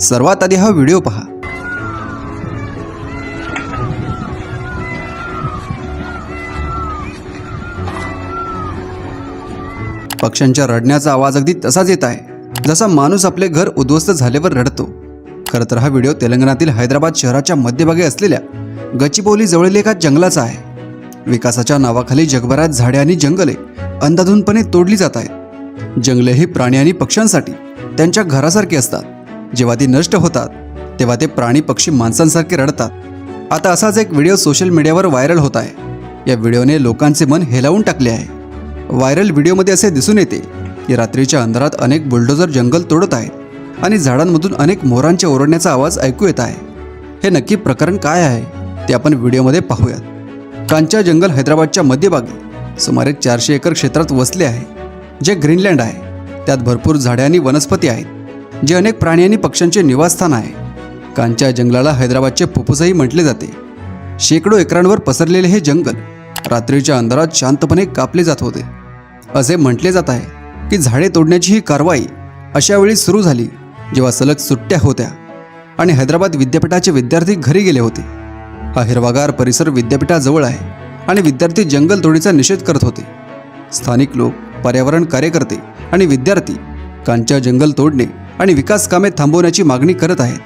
सर्वात आधी हा व्हिडिओ पहा. पक्ष्यांच्या रडण्याचा आवाज अगदी तसाच येत आहे. जसा माणूस आपले घर उद्ध्वस्त झाल्यावर रडतो. खरं तर हा व्हिडिओ तेलंगणातील हैदराबाद शहराच्या मध्यभागी असलेल्या गचिबौली जवळील एका जंगलाचा आहे. विकासाच्या नावाखाली जगभरात झाडे आणि जंगले अंधाधुंदपणे तोडली जात आहेत. जंगले ही प्राणी आणि पक्ष्यांसाठी त्यांच्या घरासारखी असतात. जेव्हा ती नष्ट होतात तेव्हा ते प्राणी पक्षी माणसांसारखे रडतात. आता असाच एक व्हिडिओ सोशल मीडियावर व्हायरल होत आहे. या व्हिडिओने लोकांचे मन हेलावून टाकले आहे. व्हायरल व्हिडिओमध्ये असे दिसून येते की रात्रीच्या अंधारात अनेक बुलडोजर जंगल तोडत आहेत आणि झाडांमधून अनेक मोरांच्या ओरडण्याचा आवाज ऐकू येत आहे. हे नक्की प्रकरण काय आहे ते आपण व्हिडिओमध्ये पाहूयात. कांचा जंगल हैदराबादच्या मध्यभागी सुमारे चारशे एकर क्षेत्रात वसले आहे जे ग्रीनलँड आहे. त्यात भरपूर झाडे आणि वनस्पती आहेत. जे अनेक प्राणी आणि पक्ष्यांचे निवासस्थान आहे. कांच्या जंगलाला हैदराबादचे फुफ्फुसही म्हटले जाते. शेकडो एकरांवर पसरलेले हे जंगल रात्रीच्या अंधारात शांतपणे कापले जात होते. असे म्हटले जात आहे की झाडे तोडण्याची ही कारवाई अशा वेळी सुरू झाली जेव्हा सलग सुट्ट्या होत्या आणि हैदराबाद विद्यापीठाचे विद्यार्थी घरी गेले होते. हा हिरवागार परिसर विद्यापीठाजवळ आहे आणि विद्यार्थी जंगल तोडीचा निषेध करत होते. स्थानिक लोक पर्यावरण कार्यकर्ते आणि विद्यार्थी कांच्या जंगल तोडणे आणि विकास कामे थांबवण्याची मागणी करत आहेत.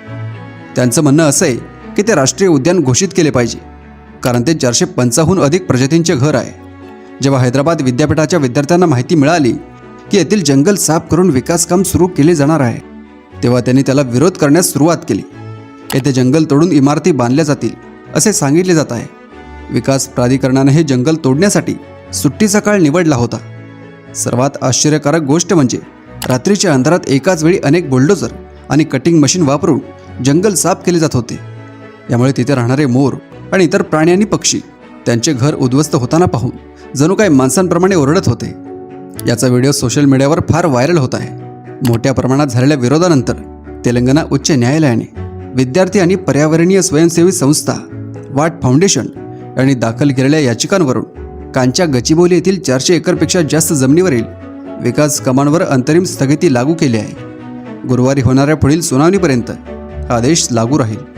त्यांचं म्हणणं असं आहे की ते राष्ट्रीय उद्यान घोषित केले पाहिजे. कारण ते चारशे पंचाहून अधिक प्रजातींचे घर आहे. जेव्हा हैदराबाद विद्यापीठाच्या विद्यार्थ्यांना माहिती मिळाली की येथील जंगल साफ करून विकास काम सुरू केले जाणार आहे तेव्हा त्यांनी त्याला विरोध करण्यास सुरुवात केली. येथे जंगल तोडून इमारती बांधल्या जातील असे सांगितले जात आहे. विकास प्राधिकरणाने हे जंगल तोडण्यासाठी सुट्टीचा काळ निवडला होता. सर्वात आश्चर्यकारक गोष्ट म्हणजे रात्रीच्या अंधारात एकाच वेळी अनेक बुलडोजर आणि कटिंग मशीन वापरून जंगल साफ केले जात होते. यामुळे तिथे राहणारे मोर आणि इतर प्राणी आणि पक्षी त्यांचे घर उद्ध्वस्त होताना पाहून जणू काही माणसांप्रमाणे ओरडत होते. याचा व्हिडिओ सोशल मीडियावर फार व्हायरल होत आहे. मोठ्या प्रमाणात झालेल्या विरोधानंतर तेलंगणा उच्च न्यायालयाने विद्यार्थी आणि पर्यावरणीय स्वयंसेवी संस्था वाट फाउंडेशन यांनी दाखल केलेल्या याचिकांवरून कांच्या गचिबोली येथील चारशे एकरपेक्षा जास्त जमिनीवरील विकास कमांवर अंतरिम स्थगिती लागू केली आहे. गुरुवारी होणाऱ्या पुढील सुनावणीपर्यंत हा आदेश लागू राहील.